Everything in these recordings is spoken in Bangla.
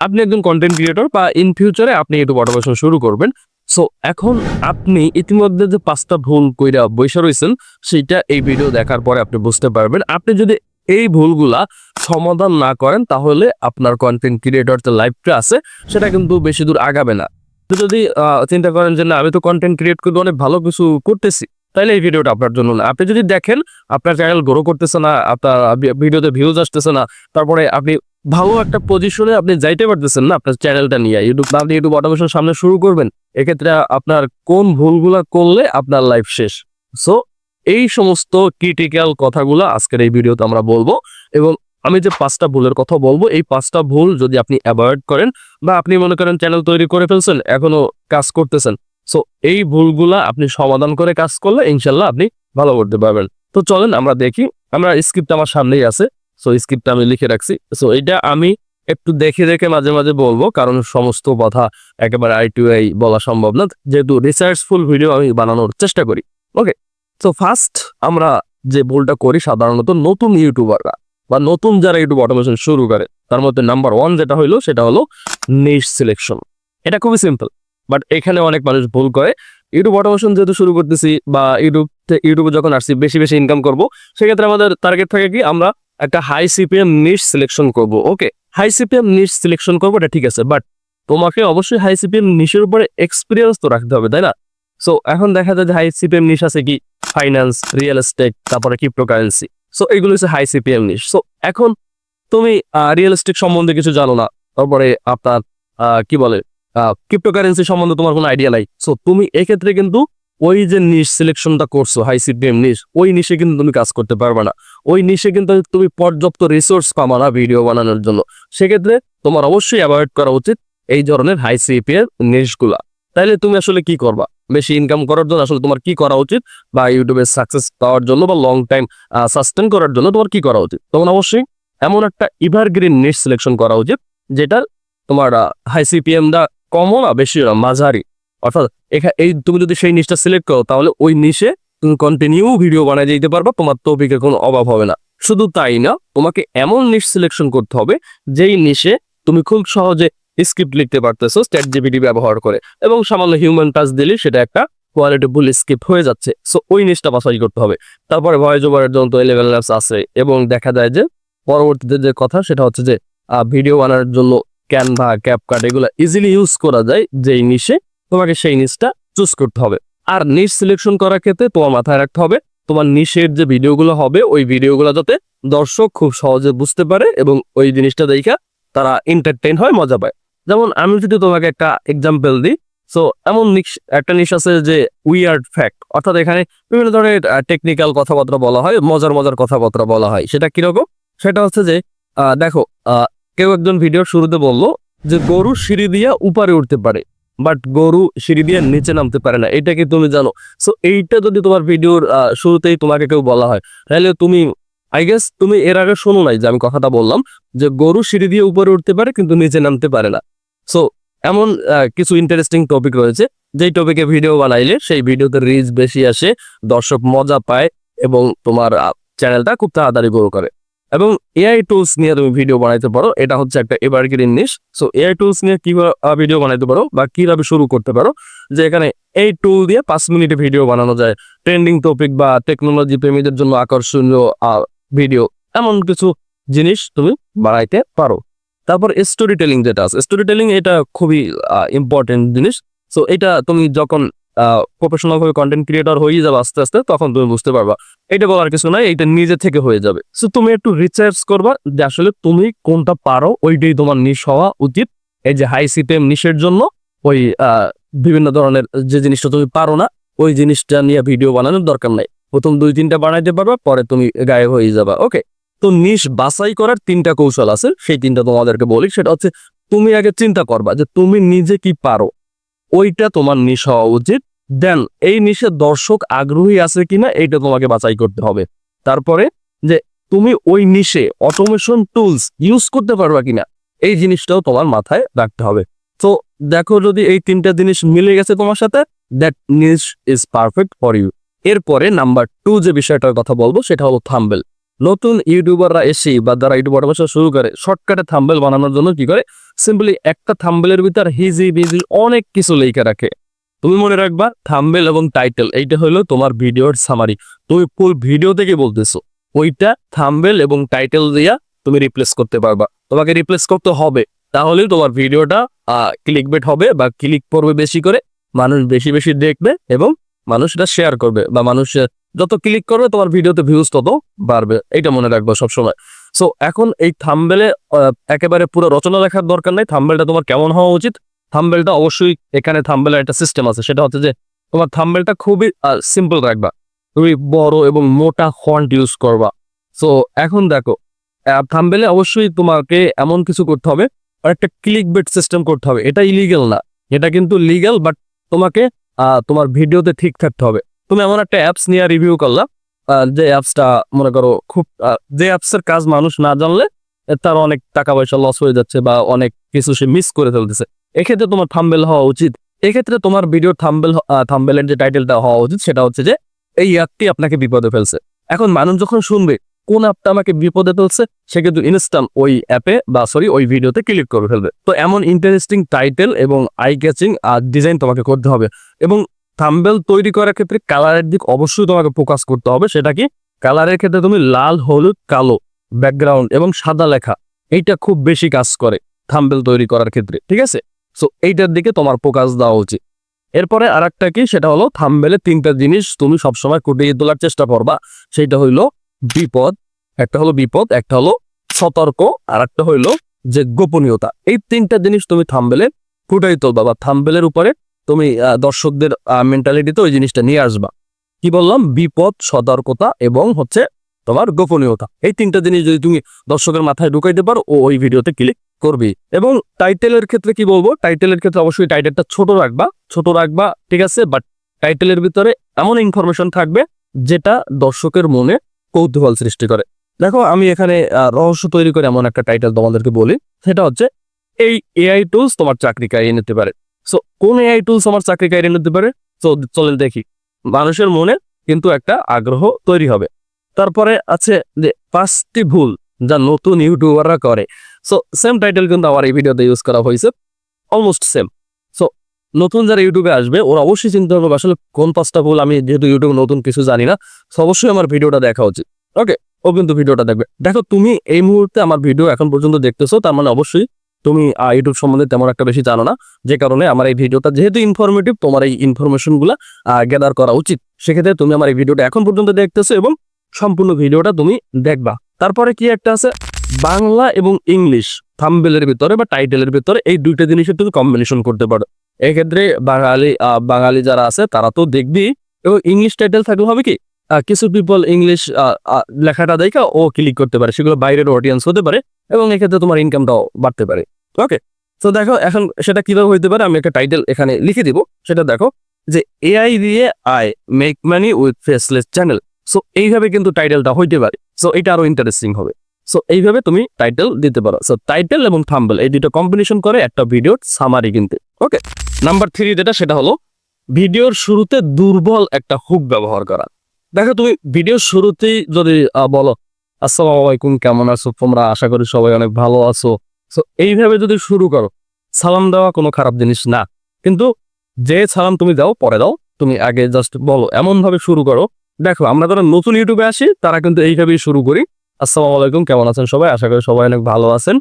আপনি একজন কন্টেন্ট ক্রিয়েটর বা ইন ফিউচারে আপনি ইউটিউব অটোমেশন শুরু করবেন। সো এখন আপনি ইতিমধ্যে যে পাঁচটা ভুল কইরা বৈশা রয়েছেন সেটা এই ভিডিও দেখার পরে আপনি বুঝতে পারবেন। আপনি যদি এই ভুলগুলা সমাধান না করেন, তাহলে আপনার কন্টেন্ট ক্রিয়েটর যে লাইফটা আছে, সেটা কিন্তু বেশি দূর আগাবে না। যদি চিন্তা করেন যে না, আমি তো কন্টেন্ট ক্রিয়েট করে অনেক ভালো কিছু করতেছি তাহলে এই ভিডিওটা আপনার জন্য না। আপনি যদি দেখেন, আপনার চ্যানেল গ্রো করতেছে না, আপনার ভিডিওতে ভিউজ আসতেছে না, তারপরে আপনি ভালো একটা পজিশনে আপনি যাইতে পারতেছেন না আপনার চ্যানেলটা নিয়ে। ইউটিউব আপনি ইউটিউব অটোমেশন সামনে শুরু করবেন, এক্ষেত্রে আপনার কোন ভুলগুলা করলে আপনার লাইফ শেষ। সো এই সমস্ত ক্রিটিক্যাল কথাগুলো আজকের এই ভিডিওতে আমরা বলব এবং আমি যে পাঁচটা ভুলের কথা বলব, এই পাঁচটা ভুল যদি আপনি অ্যাভয়েড করেন বা আপনি মনে করেন চ্যানেল তৈরি করে ফেলছেন, এখনও কাজ করতেছেন সো এই ভুলগুলা আপনি সমাধান করে কাজ করলে ইনশাল্লাহ আপনি ভালো করতে পারবেন। তো চলেন আমরা দেখি, আমরা স্ক্রিপ্ট আমার সামনেই আছে। সো স্ক্রিপ্টটা আমি লিখে রাখছি। সো এটা আমি একটু দেখে দেখে মাঝে মাঝে বলব, কারণ সমস্ত কথা একেবারে আই টু আই বলা সম্ভব না। যেহেতু রিসার্চফুল ভিডিও আমি বানানোর চেষ্টা করি। ওকে তো ফার্স্ট আমরা যে ভুলটা করি, সাধারণত নতুন ইউটিউবাররা বা নতুন যারা ইউটিউব অটোমেশন শুরু করে, তার মধ্যে নাম্বার ওয়ান যেটা হইল, সেটা হলো নিশ সিলেকশন এটা খুবই সিম্পল বাট এখানে অনেক মানুষ ভুল করে। ইউটিউব অটোমেশন যেহেতু শুরু করতেছি বা ইউটিউব ইউটিউবে যখন আসছি, বেশি বেশি ইনকাম করব, সেক্ষেত্রে আমাদের টার্গেট থাকে কি, আমরা একটা হাই সিপিএম নিশ সিলেকশন করব okay high CPM niche selection করব এটা ঠিক আছে বাট তোমাকে অবশ্যই হাই সিপিএম নিশের উপরে এক্সপিরিয়েন্স তো রাখতে হবে, তাই না? সো এখন দেখা যায় যে হাই সিপিএম নিশ আছে কি? ফাইন্যান্স রিয়েল এস্টেট তারপরে ক্রিপ্টোকারেন্সি সো এগুলো হচ্ছে হাই সিপিএম নিশ সো এখন তুমি রিয়েল এস্টেট সম্বন্ধে কিছু জানো না, তারপরে আপনার কি বলে ক্রিপ্টোকারেন্সি সম্বন্ধে তোমার কোনো আইডিয়া নাই সো তুমি এক্ষেত্রে কিন্তু ওই যে নিশ সিলেকশনটা করছ হাই সিপিএম নিশ ওই নিশে কিন্তু তুমি কাজ করতে পারবে না। ওই নিশে কিন্তু তুমি পর্যাপ্ত রিসোর্স পাবা না ভিডিও বানানোর জন্য। সেক্ষেত্রে তোমার অবশ্যই অ্যাভয়েড করা উচিত এই ধরনের হাই সিপিএম নিশগুলা তাইলে তুমি আসলে কি করবা? বেশি ইনকাম করার জন্য আসলে তোমার কি করা উচিত? বা ইউটিউবে সাকসেস পাওয়ার জন্য বা লং টাইম সাস্টেন করার জন্য তোমার কি করা উচিত? তোমার অবশ্যই এমন একটা ইভারগ্রিন নিশ সিলেকশন করা উচিত, যেটা তোমার হাই সিপিএম দা কমও না বেশি মাঝারি। অর্থাৎ এই তুমি যদি সেই নিশটা সিলেক্ট করো, তাহলে ওই নিশে তুমি কন্টিনিউ ভিডিও বানায় যেতে পারবা, তোমার টপিকের কোনো অভাব হবে না। শুধু তাই না, তোমাকে এমন নিশ সিলেকশন করতে হবে, যেই নিশে তুমি খুব সহজে স্ক্রিপ্ট লিখতে পারতেছো স্ট্যাট জিবিটি ব্যবহার করে, এবং সামান্য হিউম্যান টাচ দিলে সেটা একটা কোয়ালিটিফুল স্ক্রিপ্ট হয়ে যাচ্ছে। সো ওই নিশটা বাছাই করতে হবে। তারপরে ভয়েস ওভারের জন্য তো ইলেভেন ল্যাবস আছে, এবং দেখা যায় যে পরবর্তীতে যে কথা, সেটা হচ্ছে যে ভিডিও বানানোর জন্য ক্যানভা ক্যাপকাট এগুলো ইজিলি ইউজ করা যায়, যেই নিশে তোমাকে সেই নিশটা চুজ করতে হবে। আর নিশ সিলেকশন করার ক্ষেত্রে তোমার মাথায় রাখতে হবে, তোমার নিশের যে ভিডিওগুলো হবে, ওই ভিডিওগুলো যাতে দর্শক খুব সহজে বুঝতে পারে এবং ওই জিনিসটা দেখা তারা এন্টারটেইন হয়, মজা পায়। যেমন আমি যদি তোমাকে একটা এক্সাম্পল দিই সো এমন একটা নিশ আছে যে উইয়ার্ড ফ্যাক্ট অর্থাৎ এখানে বিভিন্ন ধরনের টেকনিক্যাল কথাবার্তা বলা হয়, মজার মজার কথাবার্তা বলা হয়। সেটা কীরকম? সেটা হচ্ছে যে দেখো কেউ একজন ভিডিওর শুরুতে বলল যে গরু সিঁড়ি দিয়ে উপরে উঠতে পারে। বাট গরু সিঁড়ি দিয়ে নিচে নামতে পারে না, এটা কি তুমি জানো? সো এইটা যদি তোমার ভিডিওর শুরুতেই তোমাকে কেউ বলা হয়, তাহলে তুমি আই গেস তুমি এর আগে শোনো নাই যে আমি কথাটা বললাম, যে গরু সিঁড়ি দিয়ে উপরে উঠতে পারে কিন্তু নিচে নামতে পারে না। সো এমন কিছু ইন্টারেস্টিং টপিক রয়েছে, যেই টপিকে ভিডিও বানাইলে সেই ভিডিওতে রিচ বেশি আসে, দর্শক মজা পায় এবং তোমার চ্যানেলটা খুব তাড়াতাড়ি গ্রো করে। এবং এআই টুলস নিয়ে তুমি ভিডিও বানাইতে পারো, এটা হচ্ছে একটা evergreen niche so AI tools নিয়ে কীভাবে ভিডিও বানাইতে পারো বা কীভাবে শুরু করতে পারো, যে এখানে এই টুল দিয়ে পাঁচ মিনিটে ভিডিও বানানো যায়। ট্রেন্ডিং টপিক বা টেকনোলজি প্রেমীদের জন্য আকর্ষণীয় ভিডিও এমন কিছু জিনিস তুমি বানাইতে পারো। তারপর স্টোরি টেলিং যেটা আছে স্টোরি টেলিং এটা খুবই ইম্পর্টেন্ট জিনিস। সো এটা তুমি যখন প্রফেশনাল ভাবে কন্টেন্ট ক্রিয়েটর হয়ে যাবে আস্তে আস্তে, তখন তুমি বুঝতে পারবা। এটা বলার কিছু নাই এটা নিজে থেকে হয়ে যাবে। সো তুমি একটু রিসার্চ করবা যে আসলে তুমি কোনটা পারো, ওইটাই তোমার নিশ হওয়া উচিত। এই যে হাই সিপিএম নিশের জন্য, ওই বিভিন্ন ধরনের যে জিনিসটা তুমি পারো না, ওই জিনিসটা নিয়ে ভিডিও বানানোর দরকার নাই। প্রথম দুই, তিনটা বানাইতে পারবা, পরে তুমি গায়েব হয়ে যাবা ওকে তো নিশ বাছাই করার তিনটা কৌশল আছে, সেই তিনটা তোমাদেরকে বলি। সেটা হচ্ছে, তুমি আগে চিন্তা করবা যে তুমি নিজে কি পারো, ওইটা তোমার নিশ হওয়া উচিত। দেন এই নিশে দর্শক আগ্রহী আছে কিনা এইটা তোমাকে বাছাই করতে হবে। তারপরে যে তুমি ওই নিশে অটোমেশন টুলস ইউজ করতে পারবা কিনা, এই জিনিসটাও তোমার মাথায় রাখতে হবে। তো দেখো যদি এই তিনটা জিনিস মিলে গেছে তোমার সাথে that niche is perfect for you এরপরে নাম্বার টু যে বিষয়টার কথা বলব, সেটা হলো থাম্বেল নতুন ইউটিউবাররা এসে বা যারা ইউটিউব বসা শুরু করে শর্টকাটে থাম্বেল বানানোর জন্য কি করে? সিম্পলি একটা থাম্বেলের ভিতর হিজি বিজি অনেক কিছু লেখা রাখে। তুমি মনে রাখবা থাম্বেল এবং টাইটেল এইটা হলো তোমার ভিডিওর সামারি তুমি ফুল ভিডিও থেকে বলতেছো, ওইটা থাম্বেল এবং টাইটেল দিয়া তুমি রিপ্লেস করতে পারবা। তোমাকে রিপ্লেস করতে হবে তাহলেই তোমার ভিডিওটা ক্লিক বেট হবে বা ক্লিক করবে বেশি করে, মানুষ বেশি বেশি দেখবে এবং মানুষ এটা শেয়ার করবে বা মানুষ যত ক্লিক করবে তোমার ভিডিওতে ভিউজ তত বাড়বে এটা মনে রাখব সবসময়। সো এখন এই থাম্বেলে একেবারে পুরো রচনা লেখার দরকার নাই থাম্বেলটা তোমার কেমন হওয়া উচিত? থাম্বেলটা অবশ্যই এখানে থাম্বেলের একটা সিস্টেম আছে। সেটা হচ্ছে যে, তোমার থাম্বেলটা খুবই সিম্পল রাখবা। তুমি বড় এবং মোটা ফন্ট ইউজ করবা। সো এখন দেখো থাম্বেলে অবশ্যই তোমাকে এমন কিছু করতে হবে, আর একটা ক্লিক বেট সিস্টেম করতে হবে। এটা ইলিগেল না। এটা কিন্তু লিগ্যাল বাট তোমাকে তোমার ভিডিওতে ঠিক থাকতে হবে। তুমি এমন একটা অ্যাপস নিয়ে রিভিউ করলা যে অ্যাপসটা মনে করো, খুব যে অ্যাপসের কাজ মানুষ না জানলে, তার অনেক টাকা পয়সা লস হয়ে যাচ্ছে বা অনেক কিছু সে মিস করে ফেলতেছে। এক্ষেত্রে তোমার থাম্বেল হওয়া উচিত। এক্ষেত্রে তোমার ভিডিওর থাম্বেল থাম্বেলের যে টাইটেলটা হওয়া উচিত, সেটা হচ্ছে যে, এই অ্যাপটি আপনাকে বিপদে ফেলছে। এখন মানুষ যখন শুনবে, কোন অ্যাপটা আমাকে বিপদে ফেলছে, সে কিন্তু ইনস্ট্যান্ট ওই অ্যাপে বা সরি ওই ভিডিওতে ক্লিক করে ফেলবে। তো এমন ইন্টারেস্টিং টাইটেল এবং আই ক্যাচিং আর ডিজাইন তোমাকে করতে হবে। এবং থাম্বেল তৈরি করার ক্ষেত্রে কালারের দিক অবশ্যই তোমাকে ফোকাস করতে হবে। সেটা কি? কালারের ক্ষেত্রে তুমি লাল, হলুদ, কালো ব্যাকগ্রাউন্ড এবং সাদা লেখা, এইটা খুব বেশি কাজ করে থাম্বেল তৈরি করার ক্ষেত্রে। ঠিক আছে? সো এইটার দিকে তোমার ফোকাস দেওয়া উচিত। এরপরে আর একটা কি? সেটা হলো থাম্বেলে তিনটা জিনিস তুমি সবসময় কুটিয়ে তোলার চেষ্টা করবা। সেটা হইল বিপদ, একটা হলো বিপদ, একটা হলো সতর্ক আর একটা হইল যে গোপনীয়তা। এই তিনটা জিনিস তুমি থাম্বেলে ফুটাই তুলবা বা থাম্বেলের উপরে তুমি দর্শকদের মেন্টালিটিতে ওই জিনিসটা নিয়ে আসবা। কি বললাম? বিপদ, সতর্কতা এবং হচ্ছে তোমার গোপনীয়তা। এই তিনটা জিনিস যদি তুমি দর্শকের মাথায় ঢুকাইতে পারো, ও ওই ভিডিওতে ক্লিক করবি। এবং টাইটেলের ক্ষেত্রে কি বলব? টাইটেলের ক্ষেত্রে অবশ্যই টাইটেলটা ছোট রাখবা ছোট রাখবা, ঠিক আছে? বাট টাইটেলের ভিতরে এমন ইনফরমেশন থাকবে, যেটা দর্শকের মনে কৌতূহল সৃষ্টি করে। দেখো, আমি এখানে রহস্য তৈরি করে এমন একটা টাইটেল তোমাদেরকে বলি। সেটা হচ্ছে, এই এআই টুলস তোমার চাকরি কারিয়ে নিতে পারে। সো কোন এআই টুলস আমার চাকরি কারিয়ে নিতে পারে? তো চলেন দেখি। মানুষের মনে কিন্তু একটা আগ্রহ তৈরি হবে। তারপরে আছে যে পাঁচটি ভুল যা নতুন ইউটিউবাররা করে। সো সেম টাইটেল কিন্তু আমার এই ভিডিওতে ইউজ করা হয়েছে। অলমোস্ট সেম সো নতুন যারা ইউটিউবে আসবে, ওরা অবশ্যই চিন্তা করবে আসলে কোন পাঁচটা ভুল, আমি যেহেতু ইউটিউবে নতুন কিছু জানি না সো অবশ্যই আমার ভিডিওটা দেখা উচিত। ওকে ও কিন্তু ভিডিওটা দেখবে। দেখো, তুমি এই মুহূর্তে আমার ভিডিও এখন পর্যন্ত দেখতেছো, তার মানে অবশ্যই তুমি ইউটিউব সম্বন্ধে তেমন একটা বেশি জানো না, যে কারণে আমার এই ভিডিওটা যেহেতু ইনফরমেটিভ তোমার এই ইনফরমেশনগুলা গ্যাদার করা উচিত। সেক্ষেত্রে তুমি আমার এই ভিডিওটা এখন পর্যন্ত দেখতেছো এবং সম্পূর্ণ ভিডিওটা তুমি দেখবা। তারপরে কি একটা আছে? বাংলা এবং ইংলিশ থাম্বেলের ভিতরে বা টাইটেলের ভিতরে এই দুইটা জিনিসের তুমি কম্বিনেশন করতে পারো। এক্ষেত্রে বাঙালি বাঙালি যারা আছে, তারা তো দেখবি এবং ইংলিশ টাইটেল থাকলে হবে কি? কিছু পিপল ইংলিশ লেখাটা দেখা ও ক্লিক করতে পারে। সেগুলো বাইরের অডিয়েন্স হতে পারে এবং এক্ষেত্রে তোমার ইনকামটাও বাড়তে পারে। ওকে তো দেখো, এখন সেটা কীভাবে হইতে পারে? আমি একটা টাইটেল এখানে লিখে দিব। সেটা দেখো যে এআই দিয়ে I make money with faceless channel so এইভাবে কিন্তু টাইটেলটা হইতে পারে। সো এটা আরও ইন্টারেস্টিং হবে। সো এইভাবে তুমি টাইটেল দিতে পারো। সো টাইটেল এবং থাম্বল এই দুটো কম্বিনেশন করে একটা ভিডিওর সামারি কিনতে। ওকে নাম্বার থ্রি যেটা, সেটা হলো ভিডিওর শুরুতে দুর্বল একটা হুক ব্যবহার করা। দেখো তুমি ভিডিওর শুরুতেই যদি বলো, আসসালামু আলাইকুম, কেমন আছো? তোমরা আশা করি সবাই অনেক ভালো আছো। সো এইভাবে যদি শুরু করো, সালাম দেওয়া কোনো খারাপ জিনিস না। কিন্তু যে সালাম তুমি দাও, পরে দাও। তুমি আগে জাস্ট বলো এমন ভাবে শুরু করো দেখো, আমরা যারা নতুন ইউটিউবে আসি, তারা কিন্তু এইভাবেই শুরু করি। আসসালামু আলাইকুম, কেমন আছেন সবাই? আশা করি সবাই অনেক ভালো আছেন।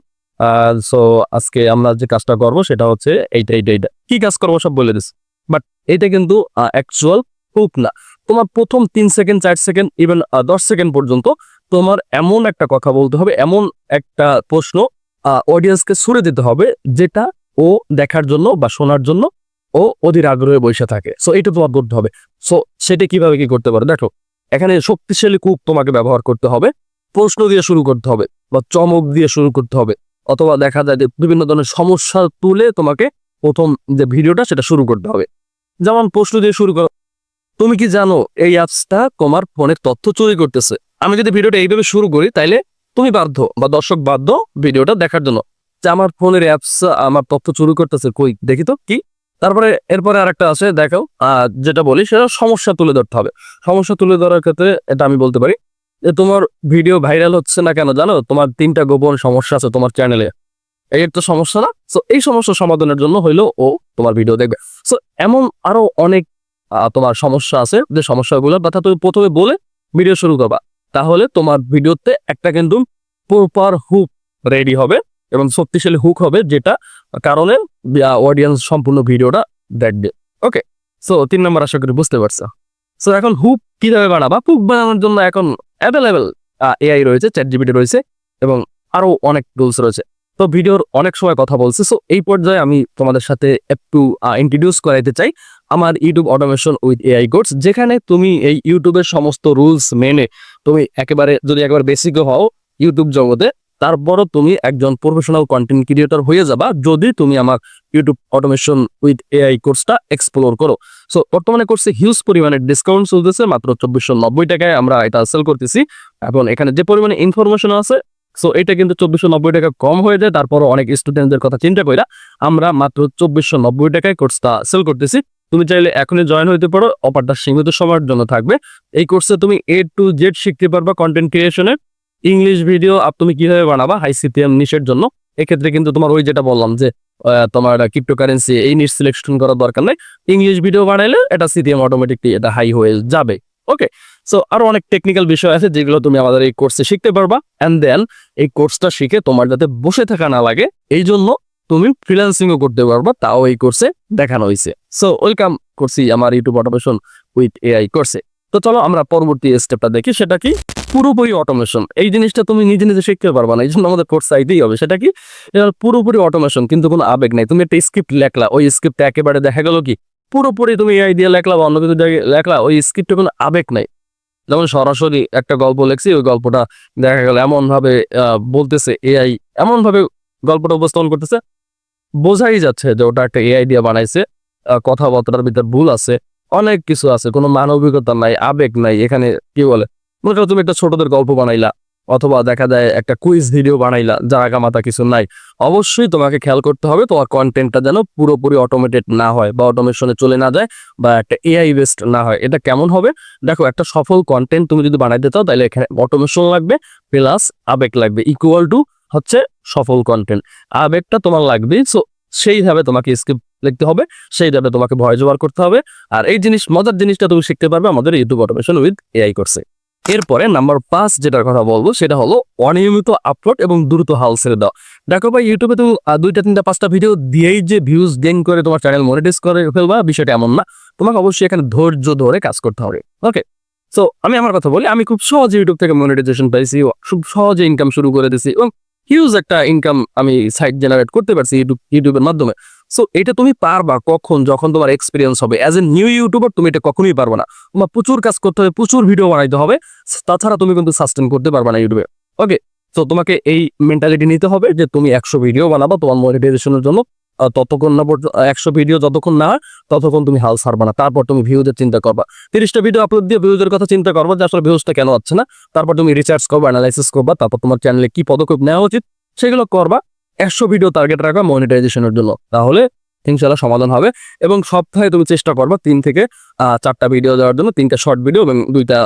সো আজকে আমরা যে কাজটা করব, সেটা হচ্ছে এইটা এইটা এইটা। কি কাজ করব সব বলে দিস। বাট এটা কিন্তু অ্যাকচুয়াল হুক না। তোমার প্রথম তিন সেকেন্ড, চার সেকেন্ড ইভেন দশ সেকেন্ড পর্যন্ত তোমার এমন একটা কথা বলতে হবে, এমন একটা প্রশ্ন অডিয়েন্সকে ছুড়ে দিতে হবে, যেটা ও দেখার জন্য বা শোনার জন্য ও অধীর আগ্রহে বসে থাকে। সো এটা তোমার করতে হবে। সো সেটা কীভাবে কি করতে পারো? দেখো, এখানে শক্তিশালী কুক তোমাকে ব্যবহার করতে হবে। প্রশ্ন দিয়ে শুরু করতে হবে বা চমক দিয়ে শুরু করতে হবে। অথবা দেখা যায় যে বিভিন্ন ধরনের সমস্যা তুলে তোমাকে প্রথম যে ভিডিওটা সেটা শুরু করতে হবে। যেমন প্রশ্ন দিয়ে শুরু করো, তুমি কি জানো এই অ্যাপসটা তোমার ফোনের তথ্য চুরি করতেছে? আমি যদি ভিডিওটা এইভাবে শুরু করি, তাইলে তুমি বাধ্য বা দর্শক বাধ্য ভিডিওটা দেখার জন্য যে, আমার ফোনের অ্যাপস আমার তথ্য চুরি করতেছে কই? দেখি তো, কি তারপরে এরপরে আরেকটা আছে দেখো যেটা বলি, সেটা সমস্যা তুলে ধরতে হবে। সমস্যা তুলে ধরার ক্ষেত্রে এটা আমি বলতে পারি যে, তোমার ভিডিও ভাইরাল হচ্ছে না কেন জানো? তোমার তিনটা গোপন সমস্যা আছে তোমার চ্যানেলে এই তো সমস্যা না। সো এই সমস্যা সমাধানের জন্য হইল ও তোমার ভিডিও দেখবে। সো এমন আরও অনেক তোমার সমস্যা আছে যে, সমস্যাগুলোর কথা তুমি প্রথমে বলে ভিডিও শুরু করবা। তাহলে তোমার ভিডিওতে একটা কিন্তু প্রপার হুক রেডি হবে। এবং শক্তিশালী হুক হবে যেটা কারণে অডিয়েন্স সম্পূর্ণ ভিডিওটা দেখবে। ওকে সো তিন নম্বর আশা করি বুঝতে পারছ। সো এখন হুক কীভাবে বানাবা? হুক বানানোর জন্য এখন অ্যাভেলেবেল এআই রয়েছে চ্যাট জিবিটি রয়েছে এবং আরও অনেক টুলস রয়েছে। তো ভিডিওর অনেক সময় কথা বলছি সো এই পর্যায়ে আমি তোমাদের সাথে একটু ইন্ট্রোডিউস করাইতে চাই আমার YouTube automation with AI course যেখানে তুমি এই ইউটিউবের সমস্ত রুলস মেনে তুমি একেবারে, যদি একবার বেসিকও হও ইউটিউব জগতে তারপরও তুমি একজন প্রফেশনাল কন্টেন্ট ক্রিয়েটর হয়ে যাবা যদি তুমি আমার ইউটিউব অটোমেশন উইথ এআই কোর্সটা এক্সপ্লোর করো। সো বর্তমানে কোর্সে হিউজ পরিমাণে ডিসকাউন্ট চলতেছে, মাত্র চব্বিশশো নব্বই টাকায় আমরা এটা সেল করতেছি। এবং এখানে যে পরিমাণে ইনফরমেশন আছে সো এটা কিন্তু চব্বিশশো নব্বই টাকা কম হয়ে যায়, তারপরও অনেক স্টুডেন্টদের কথা চিন্তা কইরা আমরা মাত্র চব্বিশশো নব্বই টাকায় কোর্সটা সেল করতেছি। তুমি চাইলে এখনই জয়েন হইতে পারো অফারটা সীমিত সময়ের জন্য থাকবে। এই কোর্সে তুমি এ টু জেড শিখতে পারবা কন্টেন্ট ক্রিয়েশনের ইংলিশ ভিডিও তুমি কীভাবে বানাবা? হাই সিপিএম নিশের জন্য। এক্ষেত্রে কিন্তু তোমার ওই যেটা বললাম যে তোমার ক্রিপ্টোকারেন্সি এই নিশ সিলেকশন করার দরকার নেই। ইংলিশ ভিডিও বানাইলে এটা সিপিএম অটোমেটিকলি এটা হাই হয়ে যাবে। ওকে সো আরও অনেক টেকনিক্যাল বিষয় আছে যেগুলো তুমি আমাদের এই কোর্সে শিখতে পারবা। অ্যান্ড দেন এই কোর্সটা শিখে তোমার যাতে বসে থাকা না লাগে এই জন্য তুমি ফ্রিল্যান্সিংও করতে পারবা। তাও এই কোর্সে দেখানো হয়েছে সো ওয়েলকাম করছি আমার ইউটিউব অটোমেশন উইথ এআই কোর্সে তো চলো আমরা পরবর্তী স্টেপটা দেখি সেটা কি? পুরোপুরি অটোমেশন এই জিনিসটা তুমি নিজে নিজে শিখতে পারবা না এই জন্য আমাদের কোর্স আইতেই হবে সেটা কি? পুরোপুরি অটোমেশন কিন্তু কোনো আবেগ নাই। তুমি একটা স্ক্রিপ্ট লেখলা ওই স্ক্রিপ্টটা একেবারে দেখা গেল কি? পুরোপুরি তুমি এই দিয়ে লেখলা বা অন্য কিছু লেখলা ওই স্ক্রিপ্টে কোনো আবেগ নাই। যেমন সরাসরি একটা গল্প লেখছি ওই গল্পটা দেখা গেল এমন ভাবে আহ, বলতেছে এআই এমন ভাবে গল্পটা উপস্থাপন করতেছে। বোঝাই যাচ্ছে যে ওটা একটা এআই দিয়ে বানাইছে কথাবার্তার ভিতরে ভুল আছে। অনেক কিছু আছে, কোনো মানবিকতা নাই, আবেগ নাই, এখানে কি বলে? মনে করো তুমি একটা ছোটদের গল্প বানাইলা, অথবা দেখা যায় একটা কুইজ ভিডিও বানাইলা, যার আগামাতা কিছু নাই। অবশ্যই তোমাকে খেয়াল করতে হবে তোমার কন্টেন্টটা যেন পুরোপুরি অটোমেটেড না হয়, বা অটোমেশনে চলে না যায়, বা একটা এআই বেসড না হয়। এটা কেমন হবে? দেখো, একটা সফল কন্টেন্ট তুমি যদি বানাইতে চাও তাহলে এখানে অটোমেশন লাগবে প্লাস আবেগ লাগবে ইকুয়াল টু হচ্ছে সফল কন্টেন্ট আবেগটা তোমার লাগবে সো সেইভাবে তোমাকে স্ক্রিপ্ট লিখতে হবে, সেইভাবে তোমাকে ভয়েস ওভার করতে হবে। আর এই জিনিস, মজার জিনিসটা তুমি শিখতে পারবে আমাদের ইউটিউব অটোমেশন উইথ এআই কোর্সে এরপরে নাম্বার পাঁচ যেটার কথা বলব, সেটা হলো অনিয়মিত আপলোড এবং দ্রুত হাল ছেড়ে দাও দেখো ভাই ইউটিউবে তুমি দুইটা, তিনটা, পাঁচটা ভিডিও দিয়েই যে ভিউজ গেইন করে তোমার চ্যানেল মনিটাইজ করে ফেলবা, বিষয়টা এমন না। তোমাকে অবশ্যই এখানে ধৈর্য ধরে কাজ করতে হবে ওকে সো আমি আমার কথা বলি, আমি খুব সহজে ইউটিউব থেকে মনিটাইজেশন পাইছি, খুব সহজে ইনকাম শুরু করে দিছি এবং হিউজ একটা ইনকাম আমি সাইট জেনারেট করতে পারছি ইউটিউব ইউটিউবের মাধ্যমে। সো এটা তুমি পারবা কখন? যখন তোমার এক্সপিরিয়েন্স হবে। অ্যাজ এ নিউ ইউটিউবার তুমি এটা কখনোই পারবে না। তোমার প্রচুর কাজ করতে হবে, প্রচুর ভিডিও বানাইতে হবে। তাছাড়া তুমি কিন্তু সাস্টেন করতে পারবে না ইউটিউবে ওকে তো তোমাকে এই মেন্টালিটি নিতে হবে যে তুমি একশো ভিডিও বানাবা তোমার মনিটাইজেশনের জন্য। ততক্ষণ না পর্যন্ত একশো ভিডিও যতক্ষণ না ততক্ষণ তুমি হাল ছাড়বা না। তারপর তুমি ভিউজের চিন্তা করবা। তিরিশটা ভিডিও আপলোড দিয়ে ভিউজের কথা চিন্তা করবা যে আসলে ভিউজটা কেন হচ্ছে না। তারপর তুমি রিসার্চ করবা অ্যানালাইসিস করবা, তারপর তোমার চ্যানেলে কি পদক্ষেপ নেওয়া উচিত, সেগুলো করবা। একশো ভিডিও টার্গেট রাখবা মনিটাইজেশনের জন্য। তাহলে ইনশাল্লাহ সমাধান হবে এবং সপ্তাহে তুমি চেষ্টা করবা তিন থেকে চারটা ভিডিও দেওয়ার জন্য, তিনটা শর্ট ভিডিও এবং দুইটা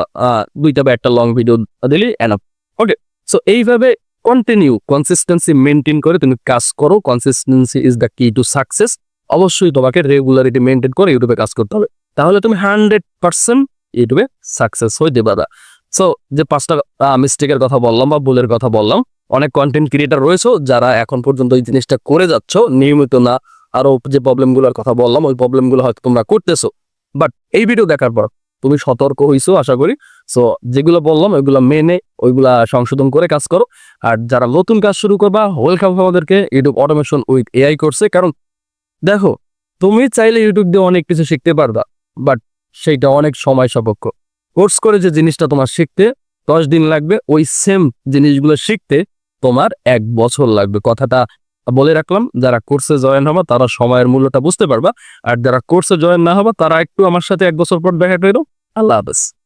দুইটা বা একটা লং ভিডিও দিলে এনাফ ওকে সো এইভাবে কন্টিনিউ কনসিস্টেন্সি মেনটেন করে তুমি কাজ করো consistency is the key to success অবশ্যই তোমাকে রেগুলারিটি মেনটেন করে ইউটিউবে কাজ করতে হবে। তাহলে তুমি হান্ড্রেড পার্সেন্ট ইউটিউবে সাকসেস হইতে পারবা। সো যে পাঁচটা মিস্টেকের কথা বললাম বা ভুলের কথা বললাম, অনেক কন্টেন্ট ক্রিয়েটার রয়েছে, যারা এখন পর্যন্ত এই জিনিসটা করে যাচ্ছ, নিয়মিত না, আরও যে প্রবলেমগুলোর কথা বললাম, ওই প্রবলেমগুলো হয়তো তোমরা করতেছো। বাট এই ভিডিও দেখার পর তুমি সতর্ক হইছো, আশা করি। সো যেগুলো বললাম, ওইগুলো মেনে, ওইগুলা সংশোধন করে কাজ করো। আর যারা নতুন কাজ শুরু করবা ওয়েলকাম আমাদেরকে ইউটিউব অটোমেশন উইথ এআই করছে কারণ, দেখো, তুমি চাইলে ইউটিউব দিয়ে অনেক কিছু শিখতে পারবা বাট সেইটা অনেক সময় সাপেক্ষ। কোর্স করে যে জিনিসটা তোমার শিখতে দশ দিন লাগবে, ওই সেম জিনিসগুলো শিখতে তোমার এক বছর লাগবে। কথাটা বলে রাখলাম, যারা কোর্সে জয়েন হবা, তারা সময়ের মূল্যটা বুঝতে পারবা, আর যারা কোর্সে জয়েন না হবা, তারা একটু আমার সাথে এক বছর পর দেখা করো আল্লাহ হাফেজ।